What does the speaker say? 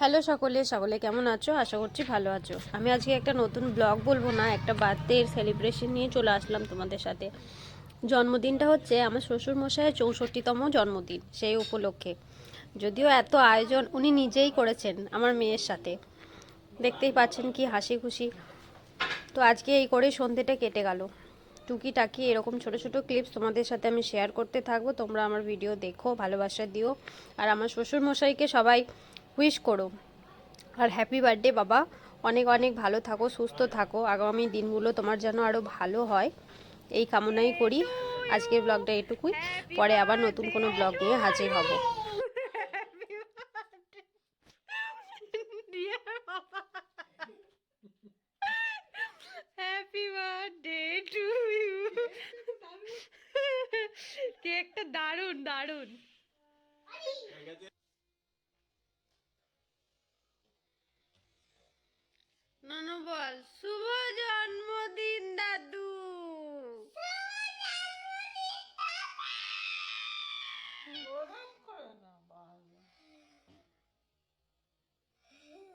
Hello সকলে সকলে কেমন আছো? আশা করছি ভালো আছো। আমি আজকে একটা নতুন ব্লগ বলব না, একটা বার্থডের সেলিব্রেশন নিয়ে চলে আসলাম তোমাদের সাথে। জন্মদিনটা হচ্ছে আমার শ্বশুর মশাইয়ের চৌষট্টিতম জন্মদিন, সেই উপলক্ষে। যদিও এত আয়োজন উনি নিজেই করেছেন আমার মেয়ের সাথে। দেখতেই পাচ্ছেন কি হাসি খুশি। তো আজকে এই করে সন্ধেটা কেটে গেল। টুকিটাকি এরকম ছোট ছোট ক্লিপস তোমাদের সাথে আমি শেয়ার করতে থাকব। তোমরা আমার ভিডিও দেখো, ভালোবাসা দিও। আর আমার শ্বশুর মশাইকে সবাই উইশ করো। আর হ্যাপি বার্থডে বাবা। অনেক অনেক ভালো থাকো, সুস্থ থাকো। আগামী দিনগুলো তোমার যেন আরও ভালো হয়। এই কামনাই করি। আজকের ব্লগটা এটুকুই। পরে আবার নতুন কোনো ব্লগ নিয়ে হাজির হব। কেকটা দারুণ দারুণ। নানু বল শুভ জন্মদিন দাদু! ওরকম করে না বাবা